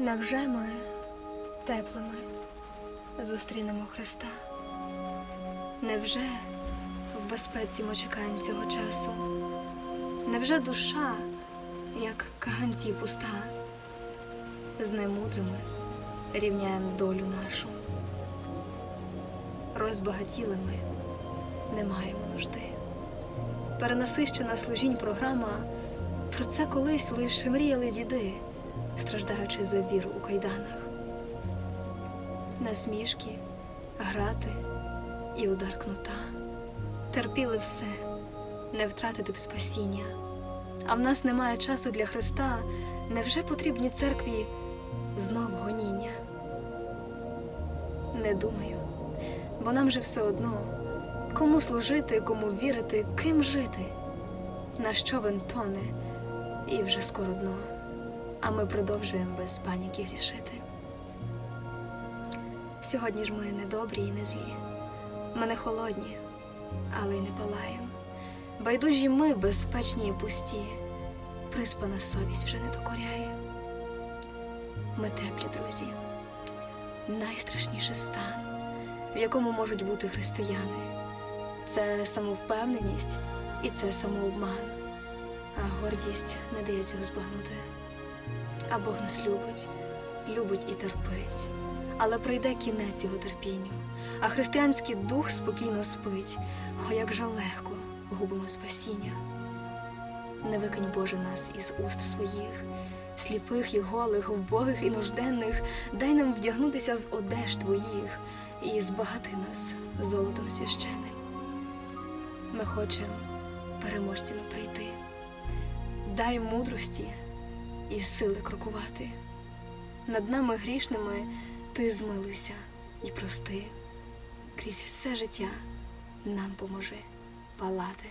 Невже ми теплими зустрінемо Христа? Невже в безпеці ми чекаємо цього часу? Невже душа, як каганці пуста, з немудрими рівняємо долю нашу? Розбагатіли ми, не маємо нужди. Перенасищена служінь програма, про це колись лише мріяли діди, страждаючи за віру у кайданах. Насмішки, грати і удар кнута. Терпіли все, не втратити б спасіння. А в нас немає часу для Христа. Невже потрібні церкві знов гоніння? Не думаю, бо нам же все одно, кому служити, кому вірити, ким жити, на що він тоне, і вже скоро дно, а ми продовжуємо без паніки грішити. Сьогодні ж ми не добрі і не злі. Ми не холодні, але й не палаєм. Байдужі ми безпечні і пусті. Приспана совість вже не докоряє. Ми теплі друзі, найстрашніший стан, в якому можуть бути християни. Це самовпевненість і це самообман, а гордість не дається збагнути. А Бог нас любить, любить і терпить, але прийде кінець його терпінню, а християнський дух спокійно спить, о як же легко губимо спасіння. Не викинь Боже нас із уст своїх, сліпих і голих, вбогих і нужденних, дай нам вдягнутися з одеж твоїх і збагати нас золотом священним. Ми хочемо переможцями прийти. Дай мудрості і сили крокувати. Над нами грішними ти змилуйся і прости. Крізь все життя нам поможи палати.